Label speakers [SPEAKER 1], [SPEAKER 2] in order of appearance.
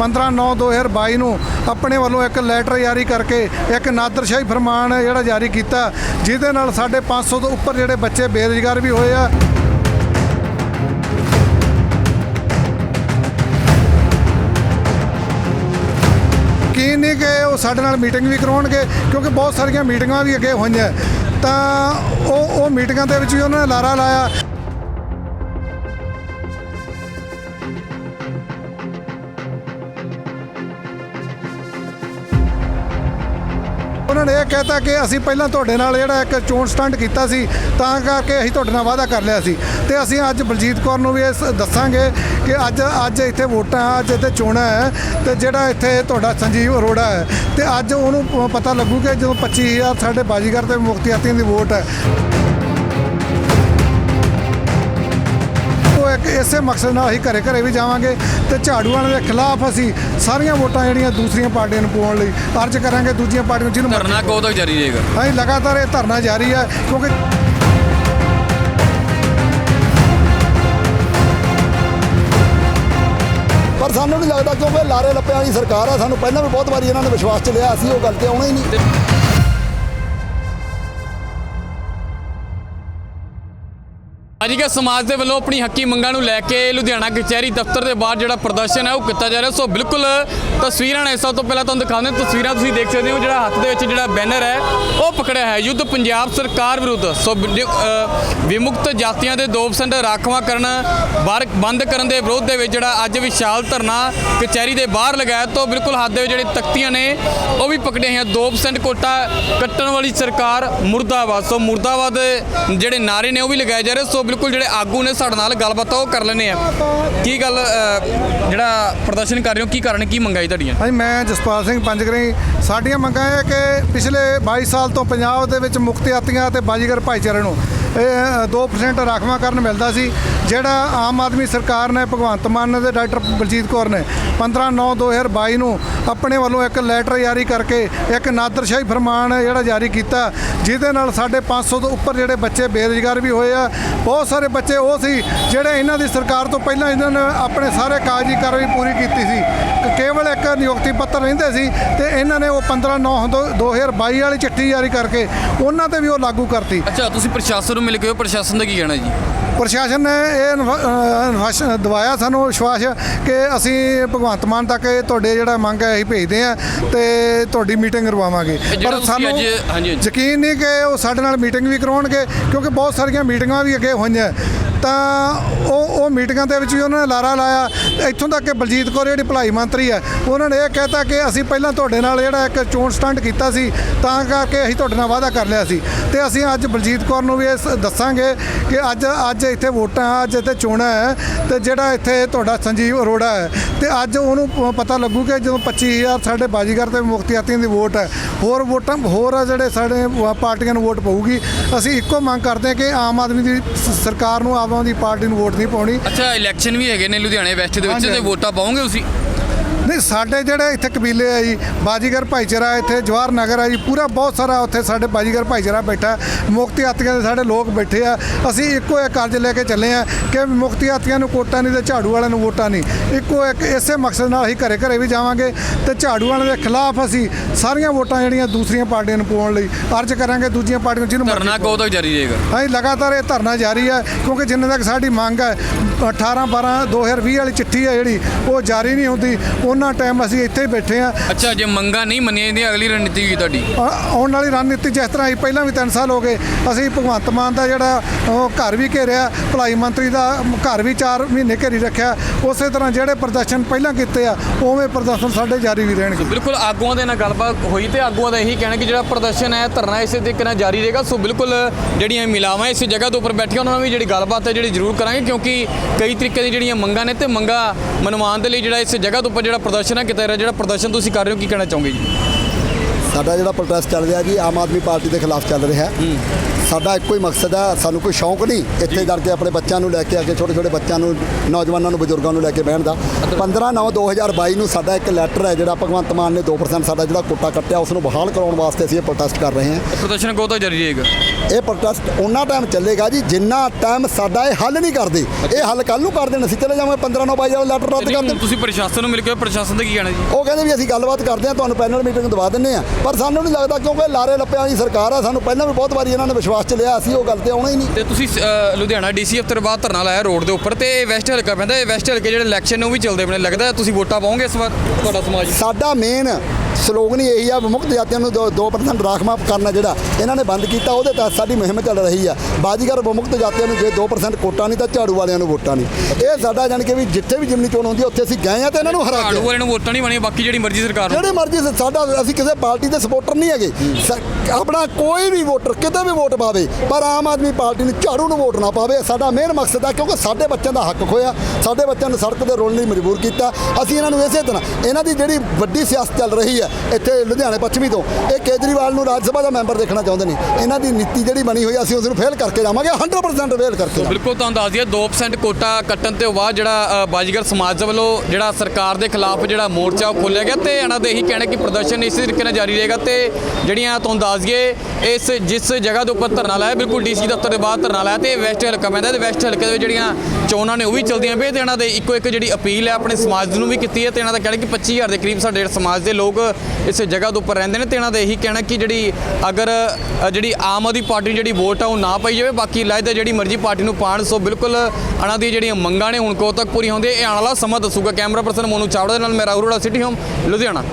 [SPEAKER 1] 15/9/2022 ਨੂੰ ਆਪਣੇ ਵੱਲੋਂ ਇੱਕ ਲੈਟਰ ਜਾਰੀ ਕਰਕੇ ਇੱਕ ਨਾਦਰਸ਼ਾਹੀ ਫਰਮਾਨ ਜਿਹੜਾ ਜਾਰੀ ਕੀਤਾ, ਜਿਹਦੇ ਨਾਲ ਸਾਡੇ 500 ਤੋਂ ਉੱਪਰ ਜਿਹੜੇ ਬੱਚੇ ਬੇਰੁਜ਼ਗਾਰ ਵੀ ਹੋਏ ਆ। ਕੀ ਨਹੀਂ ਕਿ ਉਹ ਸਾਡੇ ਨਾਲ ਮੀਟਿੰਗ ਵੀ ਕਰਾਉਣਗੇ, ਕਿਉਂਕਿ ਬਹੁਤ ਸਾਰੀਆਂ ਮੀਟਿੰਗਾਂ ਵੀ ਅੱਗੇ ਹੋਈਆਂ। ਤਾਂ ਉਹ ਉਹ ਮੀਟਿੰਗਾਂ ਦੇ ਵਿੱਚ ਵੀ ਉਹਨਾਂ ਨੇ ਲਾਰਾ ਲਾਇਆ। ਉਹਨਾਂ ਨੇ ਇਹ ਕਹਿਤਾ ਕਿ ਅਸੀਂ ਪਹਿਲਾਂ ਤੁਹਾਡੇ ਨਾਲ ਜਿਹੜਾ ਇੱਕ ਚੋਣ ਸਟੰਟ ਕੀਤਾ ਸੀ, ਤਾਂ ਕਰਕੇ ਅਸੀਂ ਤੁਹਾਡੇ ਨਾਲ ਵਾਅਦਾ ਕਰ ਲਿਆ ਸੀ। ਤੇ ਅਸੀਂ ਅੱਜ ਬਲਜੀਤ ਕੌਰ ਨੂੰ ਵੀ ਇਸ ਦੱਸਾਂਗੇ ਕਿ ਅੱਜ ਅੱਜ ਇੱਥੇ ਵੋਟਾਂ, ਅੱਜ ਇੱਥੇ ਚੋਣਾਂ ਹੈ ਤੇ ਜਿਹੜਾ ਇੱਥੇ ਤੁਹਾਡਾ ਸੰਜੀਵ ਅਰੋੜਾ ਹੈ। ਤੇ ਅੱਜ ਉਹਨੂੰ ਪ- ਪਤਾ ਲੱਗੂ ਕਿ ਜਦੋਂ 25000 ਸਾਡੇ ਬਾਜੀਗਰ ਤੇ ਮੁਖਤਿਆਰਤੀਆਂ ਦੀ ਵੋਟ ਹੈ। ਉਹ ਇੱਕ ਇਸੇ ਮਕਸਦ ਨਾਲ ਅਸੀਂ ਘਰੇ ਘਰੇ ਵੀ ਜਾਵਾਂਗੇ ਤੇ ਝਾੜੂ ਵਾਲਿਆਂ ਦੇ ਖਿਲਾਫ ਅਸੀਂ ਸਾਰੀਆਂ ਵੋਟਾਂ ਜਿਹੜੀਆਂ ਦੂਸਰੀਆਂ ਪਾਰਟੀਆਂ ਨੂੰ ਪਾਉਣ ਲਈ ਅਰਜ਼ ਕਰਾਂਗੇ ਦੂਜੀਆਂ ਪਾਰਟੀਆਂ ਨੂੰ ਜਿਹਨੂੰ
[SPEAKER 2] ਧਰਨਾ ਕਦੋਂ ਤੱਕ ਜਾਰੀ ਰਹੇਗਾ?
[SPEAKER 1] ਅਸੀਂ ਲਗਾਤਾਰ ਇਹ ਧਰਨਾ ਜਾਰੀ ਹੈ ਕਿਉਂਕਿ
[SPEAKER 3] ਪਰ ਸਾਨੂੰ ਨਹੀਂ ਲੱਗਦਾ ਕਿਉਂਕਿ ਲਾਰੇ ਲੱਪਿਆਂ ਵਾਲੀ ਸਰਕਾਰ ਆ ਸਾਨੂੰ ਪਹਿਲਾਂ ਵੀ ਬਹੁਤ ਵਾਰੀ ਇਹਨਾਂ ਨੇ ਵਿਸ਼ਵਾਸ ਚ ਲਿਆ ਅਸੀਂ ਉਹ ਗੱਲ ਤੇ ਆਉਣਾ ਹੀ ਨਹੀਂ।
[SPEAKER 2] ਅੱਜ ਕੇ ਸਮਾਜ ਦੇ ਵੱਲੋਂ ਆਪਣੀ ਹੱਕੀ ਮੰਗਾਂ ਨੂੰ ਲੈ ਕੇ ਲੁਧਿਆਣਾ ਕਚਹਿਰੀ ਦਫ਼ਤਰ ਦੇ ਬਾਹਰ ਜਿਹੜਾ ਪ੍ਰਦਰਸ਼ਨ ਹੈ ਉਹ ਕੀਤਾ ਜਾ ਰਿਹਾ। ਸੋ ਬਿਲਕੁਲ ਤਸਵੀਰਾਂ ਨੇ, ਸਭ ਤੋਂ ਪਹਿਲਾਂ ਤੁਹਾਨੂੰ ਦਿਖਾਉਂਦੇ ਹਾਂ। ਤਸਵੀਰਾਂ ਤੁਸੀਂ ਦੇਖ ਸਕਦੇ ਹੋ, ਜਿਹੜਾ ਹੱਥ ਦੇ ਵਿੱਚ ਜਿਹੜਾ ਬੈਨਰ ਹੈ, ਉਹ ਪਕੜਿਆ ਹੈ। ਯੁੱਧ ਪੰਜਾਬ ਸਰਕਾਰ ਵਿਰੁੱਧ। ਸੋ ਵਿਮੁਕਤ ਜਾਤੀਆਂ ਦੇ 2% ਰਾਖਵਾਂ ਕਰਨ ਬਾਹਰ ਬੰਦ ਕਰਨ ਦੇ ਵਿਰੋਧ ਦੇ ਵਿੱਚ ਜਿਹੜਾ ਅੱਜ ਵਿਸ਼ਾਲ ਧਰਨਾ ਕਚਹਿਰੀ ਦੇ ਬਾਹਰ ਲਗਾਇਆ। ਤੋਂ ਬਿਲਕੁਲ ਹੱਥ ਦੇ ਵਿੱਚ ਜਿਹੜੀ ਤਖਤੀਆਂ ਨੇ, ਉਹ ਵੀ ਪਕੜੀਆਂ ਹੋਈਆਂ। 2% ਕੋਟਾ ਕੱਟਣ ਵਾਲੀ ਸਰਕਾਰ ਮੁਰਦਾਬਾਦ। ਸੋ ਮੁਰਦਾਬਾਦ ਜਿਹੜੇ ਨਾਰੇ ਨੇ, ਉਹ ਵੀ ਲਗਾਏ ਜਾ ਰਹੇ। ਸੋ ਬਿਲਕੁਲ ਜਿਹੜੇ ਆਗੂ ਨੇ ਸਾਡੇ ਨਾਲ ਗੱਲਬਾਤ ਉਹ ਕਰ ਲੈਣੇ ਆ। ਕੀ ਗੱਲ ਜਿਹੜਾ ਪ੍ਰਦਰਸ਼ਨ ਕਰ ਰਹੇ ਹੋ, ਕੀ ਕਾਰਨ ਕੀ ਮੰਗਾਈ ਤੁਹਾਡੀਆਂ?
[SPEAKER 1] ਹਾਂਜੀ ਮੈਂ ਜਸਪਾਲ ਸਿੰਘ ਪੰਜਗਰੀ। ਸਾਡੀਆਂ ਮੰਗਾਂ ਇਹ ਕਿ ਪਿਛਲੇ 22 ਸਾਲ ਤੋਂ ਪੰਜਾਬ ਦੇ ਵਿੱਚ ਮੁਕਤਿਆਤੀਆਂ ਤੇ ਬਾਜੀਗਰ ਭਾਈਚਾਰੇ ਨੂੰ 2% ਰਾਖਵਾਂਕਰਨ ਮਿਲਦਾ ਸੀ, ਜਿਹੜਾ ਆਮ ਆਦਮੀ ਸਰਕਾਰ ਨੇ, ਭਗਵੰਤ ਮਾਨ ਤੇ ਡਾਕਟਰ ਬਲਜੀਤ ਕੌਰ ਨੇ 15/9/2022 ਨੂੰ ਆਪਣੇ ਵੱਲੋਂ ਇੱਕ ਲੈਟਰ ਜਾਰੀ ਕਰਕੇ ਇੱਕ ਨਾਦਰਸ਼ਾਹੀ ਫਰਮਾਨ ਜਿਹੜਾ ਜਾਰੀ ਕੀਤਾ, ਜਿਹਦੇ ਨਾਲ ਸਾਡੇ 500 ਤੋਂ ਉੱਪਰ ਜਿਹੜੇ ਬੱਚੇ ਬੇਰੁਜ਼ਗਾਰ ਵੀ ਹੋਏ ਆ, ਬਹੁਤ ਸਾਰੇ ਬੱਚੇ ਉਹ ਸੀ ਜਿਹੜੇ ਇਹਨਾਂ ਦੀ ਸਰਕਾਰ ਤੋਂ ਪਹਿਲਾਂ ਇਹਨਾਂ ਨੇ ਆਪਣੇ ਸਾਰੇ ਕਾਗਜ਼ੀ ਕਾਰਵਾਈ ਪੂਰੀ ਕੀਤੀ ਸੀ। ਕੇਵਲ ਇੱਕ ਨਿਯੁਕਤੀ ਪੱਤਰ ਰਹਿੰਦੇ ਸੀ ਤੇ ਇਹਨਾਂ ਨੇ ਉਹ 15/9/2022 ਵਾਲੀ ਚਿੱਠੀ ਜਾਰੀ ਕਰਕੇ ਉਹਨਾਂ ਤੇ ਵੀ ਉਹ ਲਾਗੂ ਕਰਤੀ।
[SPEAKER 2] ਅੱਛਾ, ਤੁਸੀਂ ਪ੍ਰਸ਼ਾਸਨ ਨੂੰ ਮਿਲ ਕੇ ਪ੍ਰਸ਼ਾਸਨ ਦਾ ਕੀ ਕਹਿਣਾ ਜੀ?
[SPEAKER 1] ਪ੍ਰਸ਼ਾਸਨ ਨੇ ਇਹ ਅਹ ਨਿਵਾਸ ਦਵਾਇਆ ਸਾਨੂੰ ਵਿਸ਼ਵਾਸ ਕਿ ਅਸੀਂ ਭਗਵੰਤ ਮਾਨ ਤੱਕ ਇਹ ਤੁਹਾਡੇ ਜਿਹੜਾ ਮੰਗ ਹੈ ਅਸੀਂ ਭੇਜਦੇ ਆ ਤੇ ਤੁਹਾਡੀ ਮੀਟਿੰਗ ਕਰਵਾਵਾਂਗੇ।
[SPEAKER 2] ਜਿਹੜਾ
[SPEAKER 1] ਪਰ
[SPEAKER 2] ਤੁਸੀਂ
[SPEAKER 1] ਸਾਨੂੰ
[SPEAKER 2] ਅੱਜ- ਹਾਂਜੀ, ਹਾਂਜੀ।
[SPEAKER 1] ਯਕੀਨ ਨਹੀਂ ਕਿ ਉਹ ਸਾਡੇ ਨਾਲ ਮੀਟਿੰਗ ਵੀ ਕਰਾਉਣਗੇ ਕਿਉਂਕਿ ਬਹੁਤ ਸਾਰੀਆਂ ਮੀਟਿੰਗਾਂ ਵੀ ਅੱਗੇ ਹੋਈਆਂ। ਤਾਂ ਉਹ ਉਹ ਮੀਟਿੰਗਾਂ ਦੇ ਵਿੱਚ ਵੀ ਉਹਨਾਂ ਨੇ ਲਾਰਾ ਲਾਇਆ। ਇੱਥੋਂ ਤੱਕ ਕਿ ਬਲਜੀਤ ਕੌਰ ਜਿਹੜੀ ਭਲਾਈ ਮੰਤਰੀ ਹੈ, ਉਹਨਾਂ ਨੇ ਇਹ ਕਹਿਤਾ ਕਿ ਅਸੀਂ ਪਹਿਲਾਂ ਤੁਹਾਡੇ ਨਾਲ ਜਿਹੜਾ ਇੱਕ ਚੋਣ ਸਟੰਟ ਕੀਤਾ ਸੀ, ਤਾਂ ਕਰਕੇ ਅਸੀਂ ਤੁਹਾਡੇ ਨਾਲ ਵਾਅਦਾ ਕਰ ਲਿਆ ਸੀ। ਤੇ ਅਸੀਂ ਅੱਜ ਬਲਜੀਤ ਕੌਰ ਨੂੰ ਵੀ ਇਸ ਦੱਸਾਂਗੇ ਕਿ ਅੱਜ ਅੱਜ ਇੱਥੇ ਵੋਟਾਂ, ਅੱਜ ਇੱਥੇ ਚੋਣਾਂ ਹੈ ਤੇ ਜਿਹੜਾ ਇੱਥੇ ਤੁਹਾਡਾ ਸੰਜੀਵ ਅਰੋੜਾ ਹੈ ਤੇ ਅੱਜ ਉਹਨੂੰ ਪ- ਪਤਾ ਲੱਗੂ ਕਿ ਜਦੋਂ 25000 ਸਾਡੇ ਬਾਜੀਗਰ ਤੇ ਮੁਖਤਿਆਰਤੀਆਂ ਦੀ ਵੋਟ ਹੈ, ਹੋਰ ਵੋਟਾਂ, ਹੋਰ ਆ ਜਿਹੜੇ ਸਾਡੇ ਪਾਰਟੀਆਂ ਨੂੰ ਵੋਟ ਪਊਗੀ, ਅਸੀਂ ਇੱਕੋ ਮੰਗ ਕਰਦੇ ਹਾਂ ਕਿ ਆਮ ਆਦਮੀ ਦੀ ਸਰਕਾਰ ਨੂੰ ਆਮ ਆਦਮੀ ਪਾਰਟੀ ਨੂੰ ਵੋਟ ਨਹੀਂ ਪਾਉਣੀ
[SPEAKER 2] ਅੱਛਾ ਇਲੈਕਸ਼ਨ ਵੀ ਹੈਗੇ ਨੇ ਲੁਧਿਆਣੇ ਵੈਸਟ ਦੇ ਵਿੱਚ ਤੇ। ਵੋਟਾਂ ਪਾਉਂਗੇ ਤੁਸੀਂ
[SPEAKER 1] ਨਹੀਂ ਸਾਡੇ ਜਿਹੜੇ ਇੱਥੇ ਕਬੀਲੇ ਆ ਜੀ ਬਾਜੀਗਰ ਭਾਈਚਾਰਾ ਇੱਥੇ ਜਵਾਹਰ ਨਗਰ ਆ ਜੀ ਪੂਰਾ ਬਹੁਤ ਸਾਰਾ ਉੱਥੇ ਸਾਡੇ ਬਾਜੀਗਰ ਭਾਈਚਾਰਾ ਬੈਠਾ ਮੁਕਤੀ ਆਤੀਆਂ ਦੇ ਸਾਡੇ ਲੋਕ ਬੈਠੇ ਆ। ਅਸੀਂ ਇੱਕੋ ਇੱਕ ਕਰਜ਼ ਲੈ ਕੇ ਚੱਲੇ ਆ ਕਿ ਮੁਕਤੀ ਆਤੀਆਂ ਨੂੰ ਕੋਟਾ ਨਹੀਂ ਤੇ ਝਾੜੂ ਵਾਲਿਆਂ ਨੂੰ ਵੋਟਾਂ ਨਹੀਂ। ਇੱਕੋ ਇੱਕ ਇਸੇ ਮਕਸਦ ਨਾਲ ਅਸੀਂ ਘਰੇ ਘਰੇ ਵੀ ਜਾਵਾਂਗੇ ਤੇ ਝਾੜੂ ਵਾਲਿਆਂ ਦੇ ਖਿਲਾਫ ਅਸੀਂ ਸਾਰੀਆਂ ਵੋਟਾਂ ਜਿਹੜੀਂ ਦੂਸਰੀਆਂ ਪਾਰਟੀਆਂ ਨੂੰ ਪਾਉਣ ਲਈ ਅਰਜ਼ ਕਰਾਂਗੇ ਦੂਜੀਆਂ ਪਾਰਟੀਆਂ ਨੂੰ ਜਿਹਨੂੰ
[SPEAKER 2] ਧਰਨਾ ਕਦੋਂ ਤੱਕ ਜਾਰੀ ਰਹੇਗਾ?
[SPEAKER 1] ਅਸੀਂ ਲਗਾਤਾਰ ਇਹ ਧਰਨਾ ਜਾਰੀ ਹੈ ਕਿਉਂਕਿ ਜਿੰਨੇ ਤੱਕ ਸਾਡੀ ਮੰਗ ਹੈ 18 12 2020 ਵਾਲੀ ਚਿੱਠੀ ਹੈ ਜਿਹੜੀ ਉਹ ਜਾਰੀ ਨਹੀਂ ਹੁੰਦੀ। ਉਹਨਾਂ ਟਾਈਮ ਅਸੀਂ ਇੱਥੇ ਹੀ ਬੈਠੇ ਆ
[SPEAKER 2] ਅੱਛਾ ਜੇ ਮੰਗਾਂ ਨਹੀਂ ਮੰਨੀਆਂ ਜਾਂਦੀਆਂ ਅਗਲੀ ਰਣਨੀਤੀ ਕੀ ਤੁਹਾਡੀ?
[SPEAKER 1] ਆਉਣ ਵਾਲੀ ਰਣਨੀਤੀ ਜਿਸ ਤਰ੍ਹਾਂ ਅਸੀਂ ਪਹਿਲਾਂ ਵੀ 3 ਸਾਲ ਹੋ ਗਏ ਅਸੀਂ ਭਗਵੰਤ ਮਾਨ ਦਾ ਜਿਹੜਾ ਉਹ ਘਰ ਵੀ ਘੇਰਿਆ ਭਲਾਈ ਮੰਤਰੀ ਦਾ ਘਰ ਵੀ 4 ਮਹੀਨੇ ਘੇਰੀ ਰੱਖਿਆ ਉਸੇ ਤਰ੍ਹਾਂ ਜਿਹੜੇ ਪ੍ਰਦਰਸ਼ਨ ਪਹਿਲਾਂ ਕੀਤੇ ਆ ਉਵੇਂ ਪ੍ਰਦਰਸ਼ਨ ਸਾਡੇ ਜਾਰੀ ਵੀ ਰਹਿਣਗੇ।
[SPEAKER 2] ਬਿਲਕੁਲ ਆਗੂਆਂ ਦੇ ਨਾਲ ਗੱਲਬਾਤ ਹੋਈ ਤੇ ਆਗੂਆਂ ਦਾ ਇਹੀ ਕਹਿਣਾ ਕਿ ਜਿਹੜਾ ਪ੍ਰਦਰਸ਼ਨ ਹੈ ਧਰਨਾ ਇਸੇ ਤਰੀਕੇ ਨਾਲ ਜਾਰੀ ਰਹੇਗਾ। ਸੋ ਬਿਲਕੁਲ ਜਿਹੜੀਆਂ ਮਿਲਾਵਾਂ ਇਸ ਜਗ੍ਹਾ ਦੇ ਉੱਪਰ ਬੈਠੀਆਂ ਉਹਨਾਂ ਨਾਲ ਵੀ ਜਿਹੜੀ ਗੱਲਬਾਤ ਹੈ ਜਿਹੜੀ ਜ਼ਰੂਰ ਕਰਾਂਗੇ ਕਿਉਂਕਿ ਕਈ ਤਰੀਕੇ ਦੀ ਜਿਹੜੀਆਂ ਮੰਗਾਂ ਨੇ ਤੇ ਮੰਗਾਂ ਮਨਵਾਉਣ ਦੇ ਲਈ ਜਿਹੜਾ ਇਸ ਜਗ੍ਹਾ ਦੇ ਉੱਪਰ ਜਿਹੜਾ ਪ੍ਰਦਰਸ਼ਨ ਹੈ ਕੀਤਾ ਰਿਹਾ ਜਿਹੜਾ ਪ੍ਰਦਰਸ਼ਨ ਤੁਸੀਂ ਕਰ ਰਹੇ ਹੋ ਕੀ ਕਹਿਣਾ ਚਾਹੋਗੇ ਜੀ?
[SPEAKER 3] ਸਾਡਾ ਜਿਹੜਾ ਪ੍ਰੋਟੈਸਟ ਚੱਲ ਰਿਹਾ ਜੀ ਆਮ ਆਦਮੀ ਪਾਰਟੀ ਦੇ ਖਿਲਾਫ ਚੱਲ ਰਿਹਾ ਸਾਡਾ ਇੱਕੋ ਹੀ ਮਕਸਦ ਹੈ ਸਾਨੂੰ ਕੋਈ ਸ਼ੌਂਕ ਨਹੀਂ ਇੱਥੇ ਜਾ। ਕੇ ਆਪਣੇ ਬੱਚਿਆਂ ਨੂੰ ਲੈ ਕੇ ਆ ਕੇ ਛੋਟੇ ਛੋਟੇ ਬੱਚਿਆਂ ਨੂੰ ਨੌਜਵਾਨਾਂ ਨੂੰ ਬਜ਼ੁਰਗਾਂ ਨੂੰ ਲੈ ਕੇ ਬਹਿਣ ਦਾ। 15 9 2022 ਨੂੰ ਸਾਡਾ ਇੱਕ ਲੈਟਰ ਹੈ ਜਿਹੜਾ ਭਗਵੰਤ ਮਾਨ ਨੇ 2% ਸਾਡਾ ਜਿਹੜਾ ਕੋਟਾ ਕੱਟਿਆ ਉਸ ਨੂੰ ਬਹਾਲ ਕਰਾਉਣ ਵਾਸਤੇ ਅਸੀਂ ਇਹ ਪ੍ਰੋਟੈਸਟ ਕਰ ਰਹੇ ਹਾਂ।
[SPEAKER 2] ਪ੍ਰਦਰਸ਼ਨ ਕੋ ਤਾਂ ਜਾਰੀ ਰਹੇਗਾ?
[SPEAKER 3] ਇਹ ਪ੍ਰੋਟੈਸਟ ਉਹਨਾਂ ਟਾਈਮ ਚੱਲੇਗਾ ਜੀ ਜਿੰਨਾ ਟਾਈਮ ਸਾਡਾ ਇਹ ਹੱਲ ਨਹੀਂ ਕਰਦੇ। ਇਹ ਹੱਲ ਕੱਲ ਨੂੰ ਕਰ ਦੇਣ ਅਸੀਂ ਚਲੇ ਜਾਵਾਂਗੇ 15 9 22 ਵਾਲਾ ਲੈਟਰ ਰੱਦ ਕਰ ਦੇਣ।
[SPEAKER 2] ਤੁਸੀਂ ਪ੍ਰਸ਼ਾਸਨ ਨੂੰ ਮਿਲ ਕੇ ਪ੍ਰਸ਼ਾਸਨ ਦਾ ਕੀ ਕਹਿਣਾ ਜੀ?
[SPEAKER 3] ਉਹ ਕਹਿੰਦੇ ਵੀ ਅਸੀਂ ਗੱਲਬਾਤ ਕਰਦੇ ਹਾਂ ਤੁਹਾਨੂੰ ਪੈਨਲ ਮੀਟਿੰਗ ਦਵਾ ਦਿੰਨੇ ਆ ਪਰ ਸਾਨੂੰ ਨਹੀਂ ਲੱਗਦਾ ਕਿਉਂਕਿ ਲਾਰੇ ਲੱਪਿਆਂ ਦੀ ਸਰਕਾਰ ਆ ਸਾਨੂੰ ਪਹਿਲਾਂ ਵੀ ਬਹੁਤ ਵਾਰੀ ਇਹਨਾਂ ਨੇ ਵਿਸ਼ਵਾਸ ਚ ਲਿਆ ਅਸੀਂ ਉਹ ਗੱਲ ਤੇ ਆਉਣਾ ਹੀ ਨਹੀਂ।
[SPEAKER 2] ਤੇ ਤੁਸੀਂ ਲੁਧਿਆਣਾ ਡੀਸੀ ਅਫਸਰ ਬਾਅਦ ਧਰਨਾ ਲਾਇਆ ਰੋਡ ਦੇ ਉੱਪਰ ਤੇ ਵੈਸਟ ਹਲਕਾ ਪੈਂਦਾ ਇਹ ਵੈਸਟ ਹਲਕੇ ਜਿਹੜੇ ਇਲੈਕਸ਼ਨ ਨੇ ਉਹ ਵੀ ਚੱਲਦੇ ਪਏ ਨੇ ਲੱਗਦਾ ਤੁਸੀਂ ਵੋਟਾਂ ਪਾਓਗੇ ਇਸ ਵਾਰ ਤੁਹਾਡਾ ਸਮਾਜ?
[SPEAKER 3] ਸਾਡਾ ਮੇਨ ਸਲੋਗਨ ਹੀ ਇਹੀ ਆ ਵਿਮੁਕਤ ਜਾਤੀਆਂ ਨੂੰ 2% ਰਾਖਮਾਫ ਕਰਨਾ ਜਿਹੜਾ ਇਹਨਾਂ ਨੇ ਬੰਦ ਕੀਤਾ ਉਹਦੇ ਤਹਿਤ ਸਾਡੀ ਮੁਹਿੰਮ ਚੱਲ ਰਹੀ ਆ। ਬਾਜੀਗਰ ਵਿਮੁਕਤ ਜਾਤੀਆਂ ਨੂੰ ਜੇ 2% ਕੋਟਾ ਨਹੀਂ ਤਾਂ ਝਾੜੂ ਵਾਲਿਆਂ ਨੂੰ ਵੋਟਾਂ ਨਹੀਂ। ਇਹ ਸਾਡਾ ਜਾਣੀ ਕਿ ਵੀ ਜਿੱਥੇ ਵੀ ਜਿਮਨੀ ਚੋਣ ਹੁੰਦੀ ਆ, ਉੱਥੇ ਅਸੀਂ ਗਏ ਆ ਤੇ ਇਹਨਾਂ ਨੂੰ ਹਰਾ
[SPEAKER 2] ਝਾੜੂ
[SPEAKER 3] ਕੇ
[SPEAKER 2] ਵਾਲੇ ਨੂੰ ਵੋਟਾਂ ਨਹੀਂ ਬਣੀਆਂ ਬਾਕੀ ਜਿਹੜੀ ਮਰਜ਼ੀ ਸਰਕਾਰ ਨੂੰ
[SPEAKER 3] ਜਿਹੜੇ ਮਰਜ਼ੀ ਸ- ਸਾਡਾ ਅਸੀਂ ਕਿਸੇ ਪਾਰਟੀ ਦੇ ਸਪੋਰਟਰ ਨਹੀਂ ਹੈਗੇ। ਸ- ਆਪਣਾ ਕੋਈ ਵੀ ਵੋਟਰ ਕਿਤੇ ਵੀ ਵੋਟ ਪਾਵੇ ਪਰ ਆਮ ਆਦਮੀ ਪਾਰਟੀ ਨੂੰ ਝਾੜੂ ਨੂੰ ਵੋਟ ਨਾ ਪਾਵੇ ਸਾਡਾ ਮੇਨ ਮਕਸਦ ਹੈ ਕਿਉਂਕਿ ਸਾਡੇ ਬੱਚਿਆਂ ਦਾ ਹੱਕ ਖੋਇਆ ਸਾਡੇ ਬੱਚਿਆਂ ਨੂੰ ਸੜਕ ਤੇ ਰੋਣ ਲਈ ਮਜਬੂਰ ਕੀਤਾ। ਅਸੀਂ ਇਹਨਾਂ ਨੂੰ ਇਸੇ ਤਰ੍ਹਾਂ ਇਹਨਾਂ ਦੀ ਜਿਹੜੀ ਵੱਡੀ ਸਿਆਸਤ ਚੱਲ ਰਹੀ ਹੈ ਇੱਥੇ ਲੁਧਿਆਣੇ ਪੱਛਮੀ ਤੋਂ। ਇਹ ਕੇਜਰੀਵਾਲ ਨੂੰ ਰਾਜ ਸਭਾ ਦਾ ਮੈਂਬਰ ਦੇਖਣਾ ਚਾਹੁੰਦੇ ਨੇ। ਇਹਨਾਂ ਦੀ ਨੀਤੀ ਜਿਹੜੀ ਬਣੀ ਹੋਈ ਅਸੀਂ ਉਸ ਨੂੰ ਫੇਲ ਕਰਕੇ ਜਾਵਾਂਗੇ। 100% ਫੇਲ ਕਰਕੇ।
[SPEAKER 2] ਬਿਲਕੁਲ ਤੁਹਾਨੂੰ ਦੱਸ ਦਈਏ 2% ਕੋਟਾ ਕੱਟਣ ਤੋਂ ਬਾਅਦ ਜਿਹੜਾ ਬਾਜੀਗਰ ਸਮਾਜ ਦੇ ਵੱਲੋਂ ਜਿਹੜਾ ਸਰਕਾਰ ਦੇ ਖਿਲਾਫ ਜਿਹੜਾ ਮੋਰਚਾ ਉਹ ਖੋਲ੍ਹਿਆ ਗਿਆ ਤੇ ਇਹਨਾਂ ਦੇ ਇਹੀ ਕਹਿਣਾ ਕਿ ਪ੍ਰਦਰਸ਼ਨ ਇਸੇ ਤਰੀਕੇ ਨਾਲ ਜਾਰੀ ਰਹੇਗਾ ਤੇ ਜਿਹੜੀਆਂ ਤੁਹਾਨੂੰ ਦੱਸ ਦਈਏ ਇਸ ਜਿਸ ਜਗ੍ਹਾ ਦੇ ਉੱਪਰ ਧਰਨਾ ਲਾਇਆ ਬਿਲਕੁਲ ਡੀਸੀ ਦਫ਼ਤਰ ਦੇ ਬਾਹਰ ਧਰਨਾ ਲਾਇਆ ਤੇ ਵੈਸਟ ਹਲਕਾ ਪੈਂਦਾ ਤੇ ਵੈਸਟ ਹਲਕੇ ਦੇ ਵਿੱਚ ਜਿਹੜੀਆਂ ਚੋਣਾਂ ਨੇ ਉਹ ਵੀ ਚਲਦੀਆਂ ਪਈਆਂ ਤੇ ਇਹਨਾਂ ਦੇ ਇੱਕੋ ਇੱਕ ਜਿਹੜੀ ਅਪੀਲ ਹੈ ਆਪਣੇ ਸਮਾਜ ਨੂੰ ਵੀ ਕੀਤੀ ਹੈ ਤੇ ਇਹਨਾਂ ਦਾ ਕਹਿਣਾ ਕਿ 25000 ਦੇ ਕਰੀਬ ਸਾਡੇ ਸਮਾਜ ਦੇ ਲੋਕ ਇਸ ਜਗ੍ਹਾ ਦੇ ਉੱਪਰ ਰਹਿੰਦੇ ਨੇ ਤੇ ਇਹਨਾਂ ਦਾ ਇਹੀ ਕਹਿਣਾ ਕਿ ਜਿਹੜੀ ਅਗਰ ਜਿਹੜੀ ਆਮ ਆਦਮੀ ਪਾਰਟੀ ਨੂੰ ਜਿਹੜੀ ਵੋਟ ਆ ਉਹ ਨਾ ਪਾਈ ਜਾਵੇ, ਬਾਕੀ ਲਾਇਦਾ ਜਿਹੜੀ ਮਰਜ਼ੀ ਪਾਰਟੀ ਨੂੰ ਪਾਣ, ਸੋ ਬਿਲਕੁਲ ਇਹਨਾਂ ਦੀ ਜਿਹੜੀਆਂ ਮੰਗਾਂ ਨੇ ਹੁਣ ਕੋ ਤੱਕ ਪੂਰੀਆਂ ਹੁੰਦੀਆਂ, ਇਹ ਆਉਣ ਵਾਲਾ ਸਮਾਂ ਦੱਸੂਗਾ। ਕੈਮਰਾ ਪਰਸਨ ਮੋਨੂ ਚਾਵੜਾ ਦੇ ਨਾਲ, ਮੈਂ ਰਾਹੁਲ ਰੋੜਾ ਸਿਟੀ ਹੋਮ, ਲੁਧਿਆਣਾ।